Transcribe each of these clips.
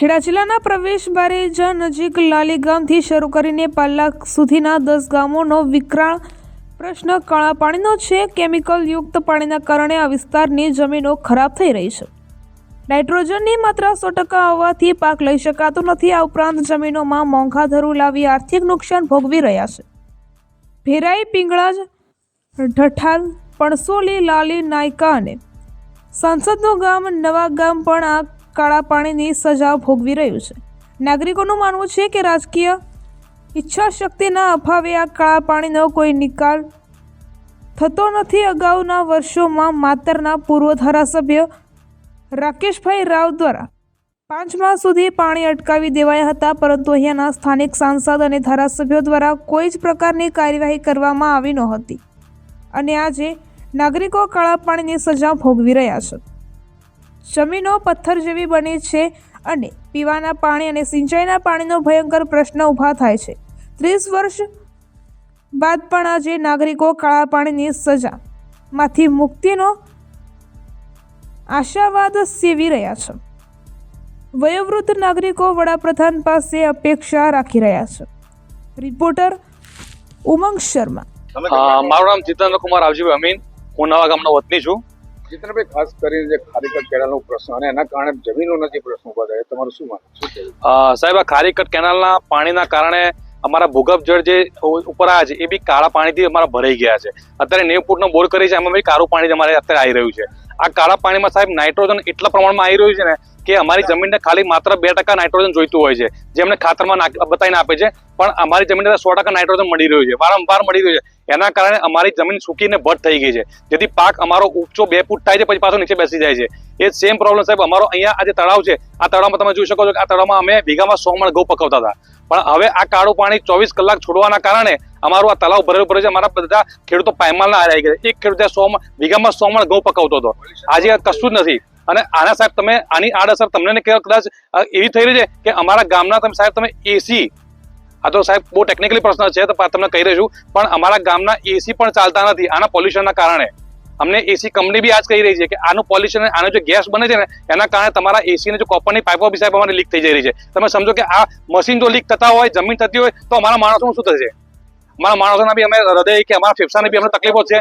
ખેડા જિલ્લાના પ્રવેશ બારેજા નજીક લાલી ગામથી શરૂ કરીને પાલ્લા સુધીના દસ ગામોનો વિકરાળ પ્રશ્ન કાળા પાણીનો છે. કેમિકલ યુક્ત પાણીના કારણે આ વિસ્તારની જમીનો ખરાબ થઈ રહી છે. નાઇટ્રોજનની માત્રા સો ટકા હોવાથી પાક લઈ શકાતો નથી. આ ઉપરાંત જમીનોમાં મોંઘાધરું લાવી આર્થિક નુકસાન ભોગવી રહ્યા છે. ભેરાઈ, પિંગળાજ, ઢઠાલ, પણસોલી, લાલી, નાયકા અને સંસદનું ગામ નવા ગામ પણ આ કાળા પાણીની સજા ભોગવી રહ્યું છે. નાગરિકોનું માનવું છે કે રાજકીય ઈચ્છા શક્તિના અભાવે આ કાળા પાણીનો કોઈ નિકાલ થતો નથી. અગાઉના વર્ષોમાં માતરના પૂર્વ ધારાસભ્ય રાકેશભાઈ રાવ દ્વારા પાંચ માસ સુધી પાણી અટકાવી દેવાયા હતા, પરંતુ અહીંયાના સ્થાનિક સાંસદ અને ધારાસભ્યો દ્વારા કોઈ જ પ્રકારની કાર્યવાહી કરવામાં આવી નહોતી. અને આજે નાગરિકો કાળા પાણીની સજા ભોગવી રહ્યા છે. જમીનો પથ્થર જેવી બની છે અને પીવાના પાણી અને સિંચાઈના પાણીનો ભયંકર પ્રશ્ન ઊભા થાય છે. ત્રીસ વર્ષ બાદ પણ આજે નાગરિકો કાળા પાણીની સજામાંથી મુક્તિનો આશાવાદ સેવી રહ્યા છે. વયોવૃદ્ધ નાગરિકો વડાપ્રધાન પાસે અપેક્ષા રાખી રહ્યા છે. રિપોર્ટર ઉમંગ શર્મા. મારું નામ જીતેન્દ્ર કુમાર આવજીભાઈ અમીન. હું નવા ગામનો વતની છું. જીતનભાઈ ખાસ કરીને જે ખારીકટ કેળાનો પ્રશ્ન અને એના કારણે જમીનો નથી પ્રશ્ન ઊભા થાય. તમારું શું માનવું શું સાહેબ, આ ખારીકટ કેનાલના પાણીના કારણે અમારા ભૂગર્ભ જળ જે ઉપર આવ્યા છે, એ બી કાળા પાણીથી અમારા ભરાઈ ગયા છે. અત્યારે નેવ ફૂટનો બોર કરી છે, એમાં બી કાળું પાણી અમારે અત્યારે આવી રહ્યું છે. આ કાળા પાણીમાં સાહેબ, નાઇટ્રોજન એટલા પ્રમાણમાં આવી રહ્યું છે ને કે અમારી જમીનને ખાલી માત્ર બે ટકા નાઇટ્રોજન જોઈતું હોય છે, જે અમને ખાતરમાં બતાવીને આપે છે, પણ અમારી જમીનને સો ટકા નાઇટ્રોજન મળી રહ્યું છે, વારંવાર મળી રહ્યું છે. એના કારણે અમારી જમીન સૂકીને ભટ્ટ થઈ ગઈ છે. જેથી પાક અમારો ઊંચો બે ફૂટ થાય છે, પછી પાછો નીચે બેસી જાય છે. એ સેમ પ્રોબ્લેમ સાહેબ, અમારો અહીંયા આ તળાવ છે, આ તળાવમાં તમે જોઈ શકો છો કે આ તળાવમાં અમે વીઘામાં સો મણ ઘઉં પકવતા હતા. પણ હવે આ કાળું પાણી ચોવીસ કલાક છોડવાના કારણે અમારું આ તળાવ ભરેલું ભરે છે, અમારા બધા ખેડૂતો પાયમાલના આવી ગયા એક ખેડૂત સો વીઘામાં સો મણ ઘઉં પકવતો હતો. આજે કશું જ નથી. અને આના સાહેબ તમે, આની આડઅસર તમને કદાચ એવી થઈ રહી છે કે અમારા ગામના તમે સાહેબ, તમે એસી આ તો સાહેબ બહુ ટેકનિકલી પ્રશ્ન છે, તો તમને કહી રહ્યું છું, પણ અમારા ગામના એસી પણ ચાલતા નથી, આના પોલ્યુશનના કારણે. અમને એસી કંપની બી આજ કહી રહી છે કે આનું પોલ્યુશન આનો જે ગેસ બને છે ને, એના કારણે તમારા એસી ને જો કોપરની પાઇપો બી સાહેબ અમારે લીક થઈ જઈ રહી છે. તમે સમજો કે આ મશીન જો લીક થતા હોય, જમીન થતી હોય, તો અમારા માણસોનું શું થશે? અમારા માણસોના બી અમે હૃદય કે અમારા ફેફસાની બી અમને તકલીફો છે.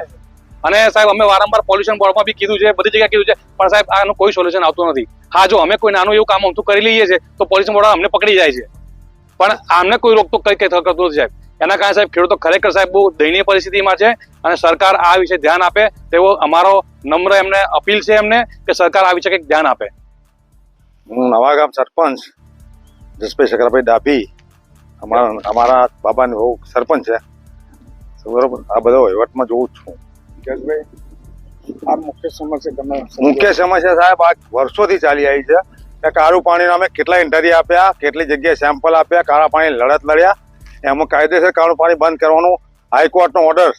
અને સાહેબ, અમે વારંવાર પોલ્યુશન બોર્ડમાં બી કીધું છે, બધી જગ્યાએ કીધું છે, પણ સાહેબ, આનું કોઈ સોલ્યુશન આવતું નથી. હા, જો અમે કોઈ નાનું એવું કામ અમથું કરી લઈએ છીએ, તો પોલ્યુશન બોર્ડ અમને પકડી જાય છે. પણ આમને કોઈ રોકટોક કઈ કઈ કરતું નથી સાહેબ. એના કારણે સાહેબ, ખેડૂતો ખરેખર સાહેબ બહુ દયનીય પરિસ્થિતિમાં છે અને સરકાર આ વિશે ધ્યાન આપે, તેવો અમારો નમ્ર એમને અપીલ છે એમને કે સરકાર આ વિશે કંઈક ધ્યાન આપે. હું નવા ગામ સરપંચ જસભાઈ શકરાભાઈ ડાભી, અમારા અમારા બાબાની બહુ સરપંચ છે. બરોબર? આ બધો વહીવટમાં જોઉં છું. જસભાઈ આ મુખ્ય સમસ્યા તમે મુખ્ય સમસ્યા સાહેબ આ વર્ષોથી ચાલી આવી છે. કે કાળું પાણીના અમે કેટલા ઇન્ટરવ્યુ આપ્યા કેટલી જગ્યાએ સેમ્પલ આપ્યા કાળા પાણી લડત લડ્યા. એમાં કાયદેસર કાળું પાણી બંધ કરવાનું હાઈકોર્ટનો ઓર્ડર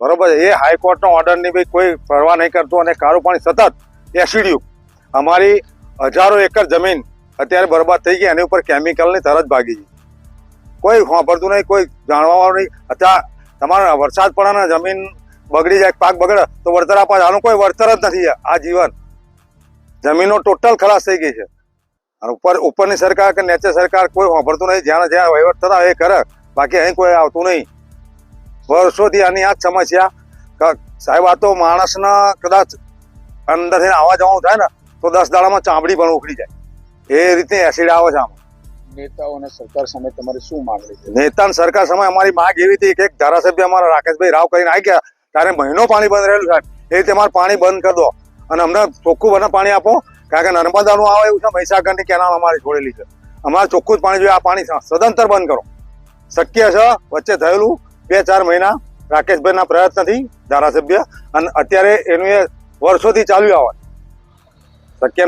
બરોબર એ હાઈકોર્ટનો ઓર્ડરની બી કોઈ પરવા નહીં કરતું અને કાળું પાણી સતત એસિડ્યુ અમારી હજારો એકર જમીન અત્યારે બરબાદ થઈ ગઈ એની ઉપર કેમિકલની તરત ભાગી ગઈ. કોઈ વાપરતું નહીં કોઈ જાણવાનું નહીં. અત્યારે તમારા વરસાદ પડવાના જમીન બગડી જાય પાક બગડે તો વળતર આપવા આનું કોઈ વળતર જ નથી આ જીવન. જમીનો ટોટલ ખલાસ થઈ ગઈ છે. અને ઉપર ઉપરની સરકાર કે નીચે સરકાર કોઈ વાપરતું નહીં. જ્યાં જ્યાં વહીવટ થતા એ કરે. બાકી અહીં કોઈ આવતું નહીં. વર્ષોથી આની આ જ સમસ્યા. ક- સાહેબ આ તો માણસના કદાચ અંદરથી આવવા જવાનું થાય ને તો દસ દાડામાં ચામડી પણ ઉખડી જાય. એ રીતે એસિડ આવે છે આમાં. નેતાઓ અને સરકાર સામે તમારી શું માંગણી છે? નેતા સરકાર સામે અમારી માંગ એવી હતી કે એક ધારાસભ્ય અમારા રાકેશભાઈ રાવ કરીને આવી ગયા. ત્યારે મહિનો પાણી બંધ રહેલું સાહેબ. એ રીતે મારે પાણી બંધ કરી દો. અને અમને ચોખ્ખું બને પાણી આપો. કારણ કે નર્મદાનું આવે એવું છે, મહીસાગરની કેનાલ અમારે છોડેલી છે. અમારે ચોખ્ખું જ પાણી જોઈએ. આ પાણી સદંતર બંધ કરો. શક્ય છે વચ્ચે થયેલું બે ચાર મહિના રાકેશભાઈના પ્રયત્નથી ધારાસભ્ય અને અત્યારે એનું એ વર્ષોથી ચાલ્યું આવે શક્ય